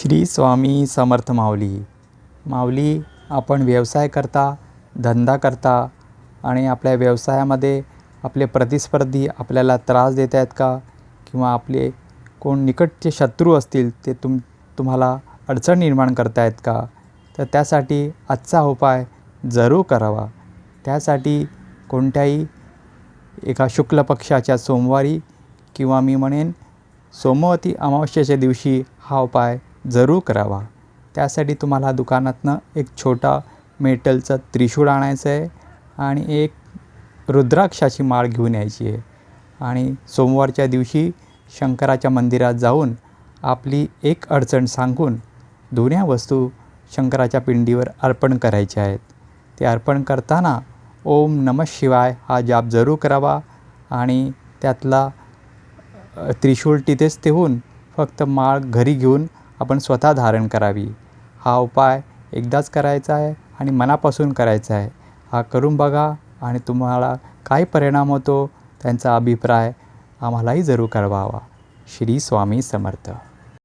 श्री स्वामी समर्थ माऊली. माऊली आपण व्यवसाय करता धंदा करता आणि आपल्या व्यवसायामध्ये आपले प्रतिस्पर्धी आपल्याला त्रास देत आहेत का? किंवा आपले कोण निकटचे शत्रू असतील ते तुम तुम्हाला अडचण निर्माण करतायत आहेत का? तर त्यासाठी आजचा उपाय जरूर करावा. त्यासाठी कोणत्याही एका शुक्ल पक्षाच्या सोमवारी किंवा मी म्हणेन सोमवती अमावस्येच्या दिवशी हा उपाय जरूर करावा. त्यासाठी तुम्हाला दुकानातनं एक छोटा मेटलचं त्रिशूळ आणायचं आहे आणि एक रुद्राक्षाची माळ घेऊन यायची आहे. आणि सोमवारच्या दिवशी शंकराच्या मंदिरात जाऊन आपली एक अडचण सांगून दोन्ही वस्तू शंकराच्या पिंडीवर अर्पण करायच्या आहेत. ते अर्पण करताना ओम नम शिवाय हा जाप जरूर करावा आणि त्यातला त्रिशूळ तिथेच ठेवून फक्त माळ घरी घेऊन आपण स्वतः धारण करावी. हा उपाय एकदाच करायचा आहे आणि मनापासून करायचा आहे. हा करून बघा आणि तुम्हाला काय परिणाम होतो त्यांचा अभिप्राय आम्हालाही जरूर कळवावा. श्री स्वामी समर्थ.